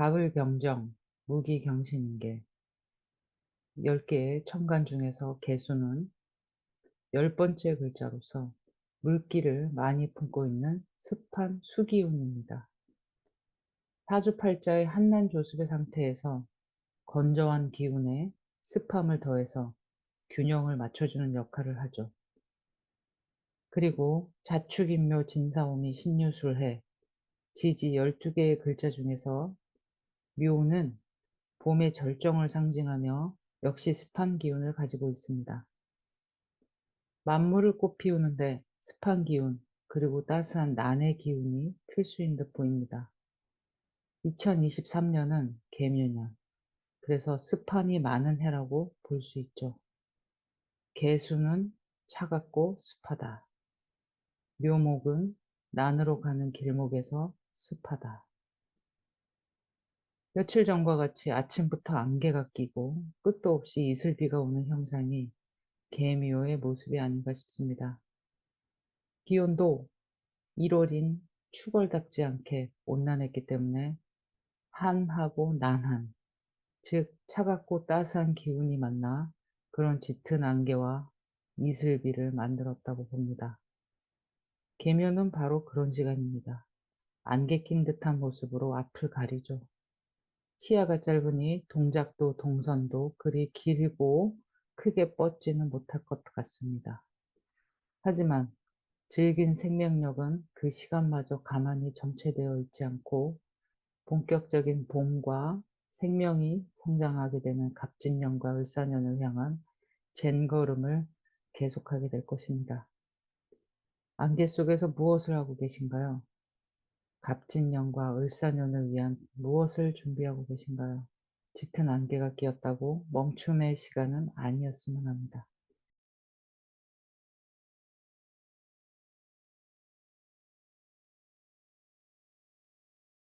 가을경정, 무기경신인계 10개의 천간 중에서 개수는 열 번째 글자로서 물기를 많이 품고 있는 습한 수기운입니다. 사주팔자의 한난 조습의 상태에서 건조한 기운에 습함을 더해서 균형을 맞춰주는 역할을 하죠. 그리고 자축인묘 진사오미 신유술해 지지 12개의 글자 중에서 묘는 봄의 절정을 상징하며 역시 습한 기운을 가지고 있습니다. 만물을 꽃 피우는데 습한 기운 그리고 따스한 난의 기운이 필수인 듯 보입니다. 2023년은 개묘년 그래서 습함이 많은 해라고 볼 수 있죠. 개수는 차갑고 습하다. 묘목은 난으로 가는 길목에서 습하다. 며칠 전과 같이 아침부터 안개가 끼고 끝도 없이 이슬비가 오는 형상이 개미호의 모습이 아닌가 싶습니다. 기온도 1월인 추월답지 않게 온난했기 때문에 한하고 난한, 즉 차갑고 따스한 기운이 만나 그런 짙은 안개와 이슬비를 만들었다고 봅니다. 개묘는 바로 그런 시간입니다. 안개 낀 듯한 모습으로 앞을 가리죠. 시야가 짧으니 동작도 동선도 그리 길고 크게 뻗지는 못할 것 같습니다. 하지만 즐긴 생명력은 그 시간마저 가만히 정체되어 있지 않고 본격적인 봄과 생명이 성장하게 되는 갑진년과 을사년을 향한 젠 걸음을 계속하게 될 것입니다. 안개 속에서 무엇을 하고 계신가요? 갑진년과 을사년을 위한 무엇을 준비하고 계신가요? 짙은 안개가 끼었다고 멈춤의 시간은 아니었으면 합니다.